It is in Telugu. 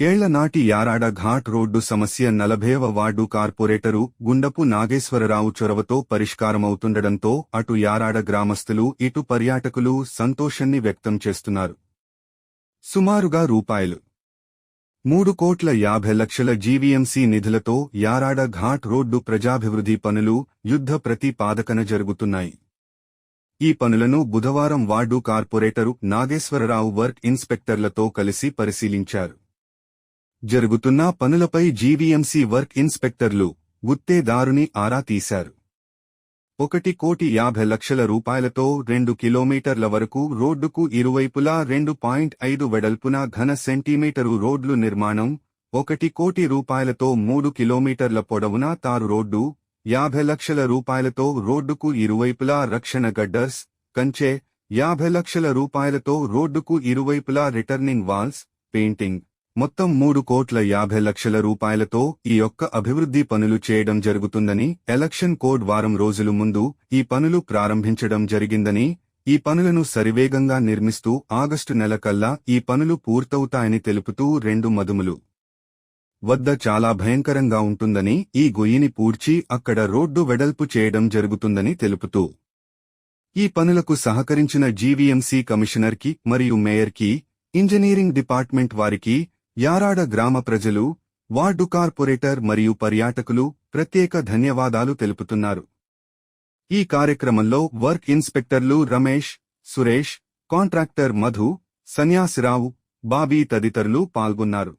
ఏళ్ళనాటి యారాడ ఘాట్ రోడ్డు సమస్య నలభేవ వార్డు కార్పొరేటరు గుండపు నాగేశ్వరరావు చొరవతో పరిష్కారమవుతుండడంతో అటు యారాడ గ్రామస్తులు ఇటు పర్యాటకులు సంతోషాన్ని వ్యక్తం చేస్తున్నారు. సుమారుగా రూపాయలు. మూడు కోట్ల యాభై లక్షల జీవీఎంసీ నిధులతో యారాడ ఘాట్ రోడ్డు ప్రజాభివృద్ధి పనులు యుద్ధ ప్రతిపాదకన జరుగుతున్నాయి. ఈ పనులను బుధవారం వార్డు కార్పొరేటరు నాగేశ్వరరావు వర్క్ ఇన్స్పెక్టర్లతో కలిసి పరిశీలించారు. జరుగుతున్న పనులపై జీవీఎంసీ వర్క్ ఇన్స్పెక్టర్లు గుత్తేదారుని ఆరా తీశారు. ఒకటి కోటి యాభై లక్షల రూపాయలతో రెండు కిలోమీటర్ల వరకు రోడ్డుకు ఇరువైపులా రెండు పాయింట్ ఐదు వెడల్పున ఘన సెంటీమీటరు రోడ్లు నిర్మాణం ఒకటి కోటి రూపాయలతో మూడు కిలోమీటర్ల పొడవున తారు రోడ్డు యాభై లక్షల రూపాయలతో రోడ్డుకు ఇరువైపులా రక్షణ గడ్డర్స్ కంచె యాభై లక్షల రూపాయలతో రోడ్డుకు ఇరువైపులా రిటర్నింగ్ వాల్స్ పెయింటింగ్ మొత్తం మూడు కోట్ల యాభై లక్షల రూపాయలతో ఈ యొక్క అభివృద్ధి పనులు చేయడం జరుగుతుందని ఎలక్షన్ కోడ్ వారం రోజుల ముందు ఈ పనులు ప్రారంభించడం జరిగిందని ఈ పనులను సరివేగంగా నిర్మిస్తూ ఆగస్టు నెల కల్లా ఈ పనులు పూర్తవుతాయని తెలుపుతూ రెండు మదుములు వద్ద చాలా భయంకరంగా ఉంటుందని ఈ గొయ్యిని పూడ్చి అక్కడ రోడ్డు వెడల్పు చేయడం జరుగుతుందని తెలుపుతూ. ఈ పనులకు సహకరించిన జీవీఎంసీ కమిషనర్కి మరియు మేయర్కి ఇంజనీరింగ్ డిపార్ట్మెంట్ వారికి యారాడ గ్రామ ప్రజలు వార్డు కార్పొరేటర్ మరియు పర్యాటకులు ప్రత్యేక ధన్యవాదాలు తెలుపుతున్నారు. ఈ కార్యక్రమంలో వర్క్ ఇన్స్పెక్టర్లు రమేష్ సురేష్ కాంట్రాక్టర్ మధు సన్యాసిరావు బాబీ తదితరులు పాల్గొన్నారు.